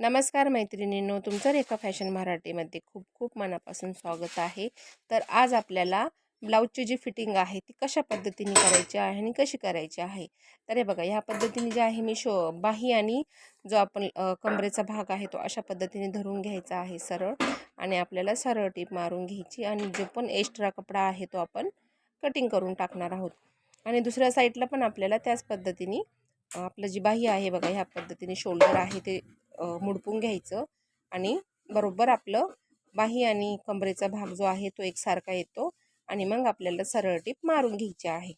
नमस्कार मैत्रिणींनो तुमचं रेखा फॅशन मराठीमध्ये खूप खूप मनापासून स्वागत आहे. तर आज आपल्याला ब्लाऊजची जी फिटिंग आहे ती कशा पद्धतीने करायची आहे आणि कशी करायची आहे? तर हे बघा ह्या पद्धतीने जे आहे मी शो बाही आणि जो आपण कमरेचा भाग आहे तो अशा पद्धतीने धरून घ्यायचा आहे सरळ आणि आपल्याला सरळ टीप मारून घ्यायची आणि जो पण एक्स्ट्रा कपडा आहे तो आपण कटिंग करून टाकणार आहोत. आणि दुसऱ्या साईडला पण आपल्याला त्याच पद्धतीने आपलं जी बाही आहे बघा ह्या पद्धतीने शोल्डर आहे ते मुडपून घ्यायचं आणि बरोबर आपलं बाही आणि कमरेचा भाग जो आहे तो एकसारखा येतो आणि मग आपल्याला सरळ टीप मारून घ्यायची आहे.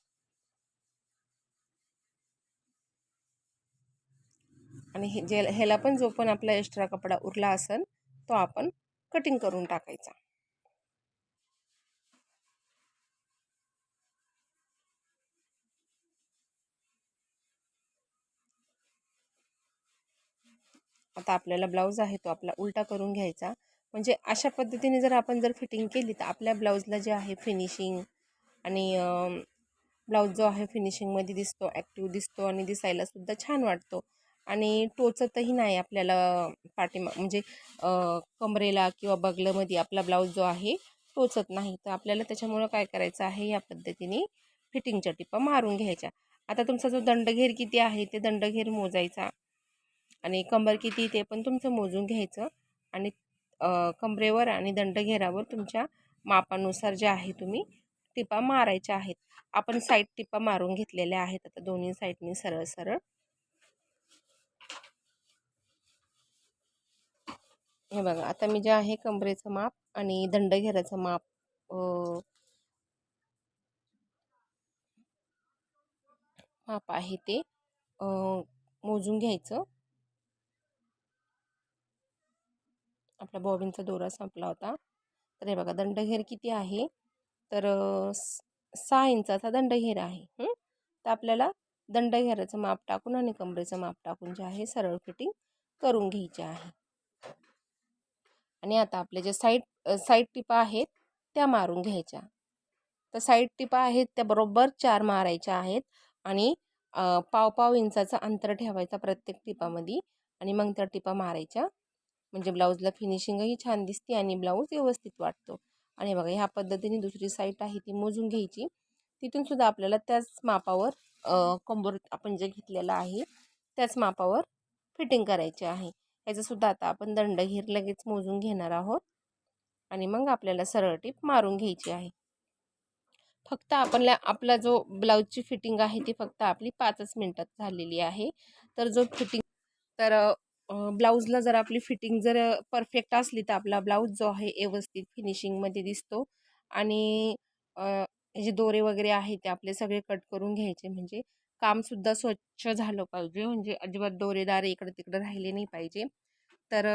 आणि हे जे ह्याला पण जो पण आपला एक्स्ट्रा कपडा उरला असेल तो आपण कटिंग करून टाकायचा. आता आपल्याला ब्लाऊज आहे तो आपला उलटा करून घ्यायचा. म्हणजे अशा पद्धतीने जर आपण जर फिटिंग केली तर आपल्या ब्लाऊजला जे आहे फिनिशिंग आणि ब्लाऊज जो आहे फिनिशिंगमध्ये दिसतो ॲक्टिव्ह दिसतो आणि दिसायलासुद्धा छान वाटतो. आणि टोचतही नाही आपल्याला पाठीमा म्हणजे कमरेला किंवा बगलमध्ये आपला ब्लाऊज जो आहे टोचत नाही. तर आपल्याला त्याच्यामुळं काय करायचं आहे या पद्धतीने फिटिंगच्या टिपा मारून घ्यायच्या. आता तुमचा जो दंडघेर किती आहे ते दंडघेर मोजायचा. आणि कंबर किती ते पण तुमचं मोजून घ्यायचं. आणि कमरेवर आणि दंडघेरावर तुमच्या मापानुसार जे आहे तुम्ही टिपा मारायच्या आहेत. आपण साईड टिपा मारून घेतलेल्या आहेत. आता दोन्ही साईडनी सरळ सरळ. हे बघा आता मी जे आहे कमरेचं माप आणि दंडघेराचं माप माप आहे ते मोजून घ्यायचं. आपला बॉबिनचा दोरा संपला होता. तर हे बघा दंडघेर किती आहे? तर सहा इंचाचा दंडघेर आहे. तर आपल्याला दंडघेराचं माप टाकून आणि कमरेचं माप टाकून जे आहे सरळ फिटिंग करून घ्यायची आहे. आणि आता आपल्या ज्या साईड साईड टिपा आहेत त्या मारून घ्यायच्या. तर साईड टिपा आहेत त्या बरोबर चार मारायच्या आहेत आणि पाव पाव इंचाचं अंतर ठेवायचा प्रत्येक टिपामध्ये आणि मग त्या टिपा मारायच्या. म्हणजे ब्लाऊजला फिनिशिंगही छान दिसते आणि ब्लाऊज व्यवस्थित वाटतो. आणि बघा ह्या पद्धतीने दुसरी साईट आहे ती मोजून घ्यायची. तिथून सुद्धा आपल्याला त्याच मापावर कंबर आपण जे घेतलेलं आहे त्याच मापावर फिटिंग करायची आहे. याचंसुद्धा आता आपण दंडघेर लगेच मोजून घेणार आहोत. आणि मग आपल्याला सरळ टीप मारून घ्यायची आहे. फक्त आपल्या आपला जो ब्लाऊजची फिटिंग आहे ती फक्त आपली पाचच मिनटात झालेली आहे. तर जो फिटिंग तर ब्लाऊजला जर आपली फिटिंग जर परफेक्ट असली तर आपला ब्लाऊज जो आहे व्यवस्थित फिनिशिंगमध्ये दिसतो. आणि हे जे दोरे वगैरे आहे ते आपले सगळे कट करून घ्यायचे. म्हणजे कामसुद्धा स्वच्छ झालं पाहिजे. म्हणजे अजिबात दोरेदार इकडं तिकडं राहिले नाही पाहिजे. तर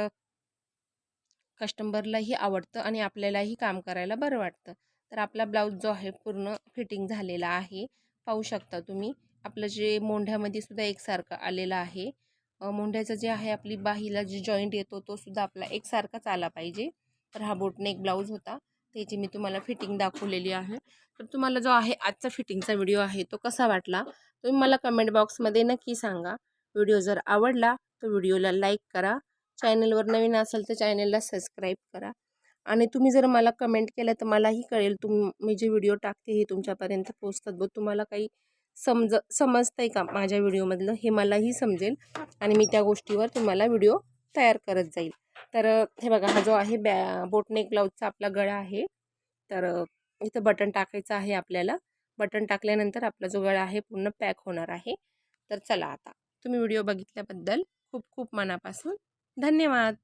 कस्टमरलाही आवडतं आणि आपल्यालाही काम करायला बरं वाटतं. तर आपला ब्लाऊज जो आहे पूर्ण फिटिंग झालेला आहे. पाहू शकता तुम्ही. आपलं जे मोंढ्यामध्ये सुद्धा एकसारखं आलेलं आहे. मोंढ्याचं जे आहे आपली बाहीला जे जॉईंट येतो तो सुद्धा आपला एकसारखाच आला पाहिजे. तर हा बोटने एक ब्लाऊज होता. त्याची मी तुम्हाला फिटिंग दाखवलेली आहे. तर तुम्हाला जो आहे आजचा फिटिंगचा व्हिडिओ आहे तो कसा वाटला? तुम्ही मला कमेंट बॉक्समध्ये नक्की सांगा. व्हिडिओ जर आवडला तर व्हिडिओला लाईक करा. चॅनलवर नवीन असेल तर चॅनलला सबस्क्राईब करा. आणि तुम्ही जर मला कमेंट केलं तर मलाही कळेल तुम मी जे व्हिडिओ टाकते हे तुमच्यापर्यंत पोचतात ब तुम्हाला काही समज समजतं आहे का माझ्या व्हिडिओमधलं? हे मलाही समजेल आणि मी त्या गोष्टीवर तुम्हाला व्हिडिओ तयार करत जाईल. तर हे बघा हा जो आहे बॅ बोटनेक ब्लाऊजचा आपला गळा आहे. तर इथं बटन टाकायचं आहे आपल्याला. बटन टाकल्यानंतर आपला जो गळा आहे पूर्ण पॅक होणार आहे. तर चला आता. तुम्ही व्हिडिओ बघितल्याबद्दल खूप खूप मनापासून धन्यवाद.